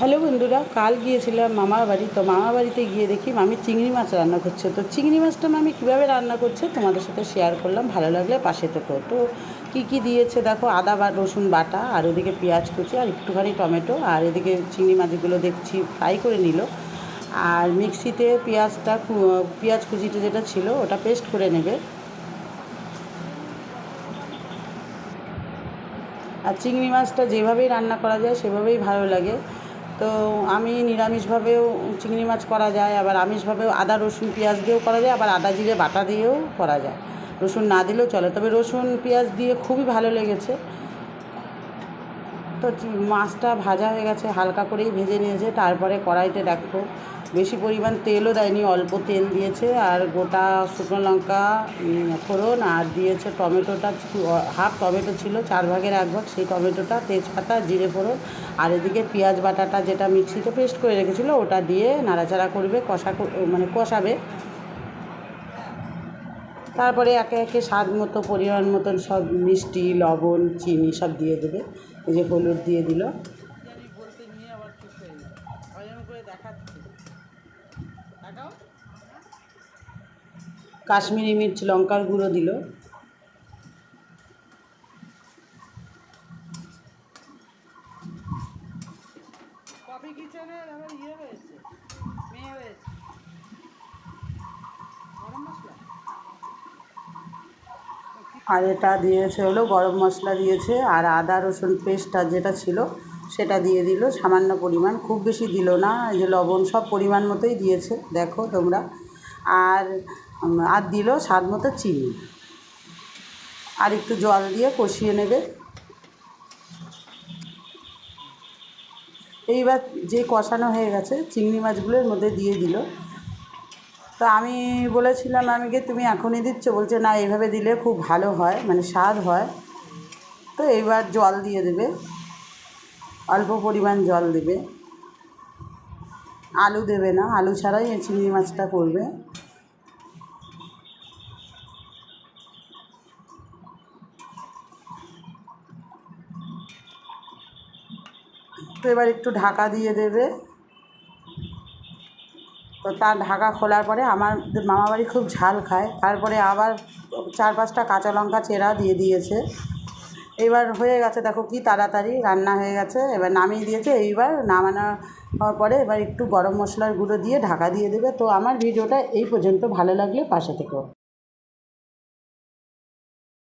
Hello বন্ধুরা, কাল গিয়েছিলাম মামার বাড়ি, তো মামার বাড়িতে গিয়ে দেখি মামি চিংড়ি মাছ রান্না করছে। তো চিংড়ি মাছটা মামি কীভাবে রান্না করছে তোমাদের সাথে শেয়ার করলাম, ভালো লাগলে পাশে থেকো। তো কী কী দিয়েছে দেখো, আদা বা রসুন বাটা, আর ওদিকে পেঁয়াজ কুচি, আর একটুখানি টমেটো, আর এদিকে চিংড়ি মাছগুলো দেখছি ফ্রাই করে নিল। আর মিক্সিতে পেঁয়াজটা পেঁয়াজ কুচিটা যেটা ছিল, ওটা পেস্ট করে নেবে। আর চিংড়ি মাছটা যেভাবেই রান্না করা যায়, সেভাবেই ভালো লাগে। তো আমি নিরামিষভাবেও চিংড়ি মাছ করা যায়, আবার আমিষভাবেও আদা, রসুন, পেঁয়াজ দিয়েও করা যায়, আবার আদা জিরে বাটা দিয়েও করা যায়। রসুন না দিলেও চলে, তবে রসুন, পেঁয়াজ দিয়ে খুবই ভালো লেগেছে। তো মাছটা ভাজা হয়ে গেছে, হালকা করেই ভেজে নিয়েছে। তারপরে কড়াইতে দেখো, বেশি পরিমাণ তেলও দেয়নি, অল্প তেল দিয়েছে। আর গোটা শুকনো লঙ্কা ফোড়ন, আর দিয়েছে টমেটোটা হাফ টমেটো ছিল, চার ভাগের এক ভাগ। সেই টমেটোটা, তেজপাতা, জিরে ফোড়ন, আর এদিকে পেঁয়াজ বাটাটা যেটা মিক্সিতে পেস্ট করে রেখেছিলো, ওটা দিয়ে নাড়াচাড়া করবে, কষা মানে কষাবে। তারপরে একে একে স্বাদ মতো, পরিমাণ মতন সব মিষ্টি, লবণ, চিনি সব দিয়ে দেবে। এই যে হলুদ দিয়ে দিল। কাশ্মীরি মির্চ, লঙ্কার গুঁড়ো দিল। আবার ইয়ে হয়েছে গরম মশলা আর এটা দিয়েছে হলো, গরম মশলা দিয়েছে আর আদা, রসুন পেস্টটা যেটা ছিল সেটা দিয়ে দিল। সামান্য পরিমাণ, খুব বেশি দিল না, এই যে লবণ সব পরিমাণ মতোই দিয়েছে, দেখো তোমরা। আর আর দিল স্বাদ মতো চিনি। আর একটু জল দিয়ে কষিয়ে নেবে। এইবার যে কষানো হয়ে গেছে, চিংড়ি মাছগুলোর মধ্যে দিয়ে দিল। তো আমি বলেছিলাম আমিকে তুমি এখনই দিচ্ছ? বলছে, না এইভাবে দিলে খুব ভালো হয় মানে স্বাদ হয়। তো এইবার জল দিয়ে দেবে, অল্প পরিমাণ জল দেবে। আলু দেবে না, আলু ছাড়াই এই চিংড়ি মাছটা করবে। তো এবার একটু ঢাকা দিয়ে দেবে। তো তার ঢাকা খোলার পরে আমার মামাবাড়ি খুব ঝাল খায়। তারপরে আবার চার পাঁচটা কাঁচা লঙ্কা চেরা দিয়ে দিয়েছে। এবার হয়ে গেছে, দেখো কি তাড়াতাড়ি রান্না হয়ে গেছে। এবার নামিয়ে দিয়েছে, এইবার নামানোর পরে এবার একটু গরম মশলার গুঁড়ো দিয়ে ঢাকা দিয়ে দেবে। তো আমার ভিডিওটা এই পর্যন্ত, ভালো লাগলে পাশে থেকো।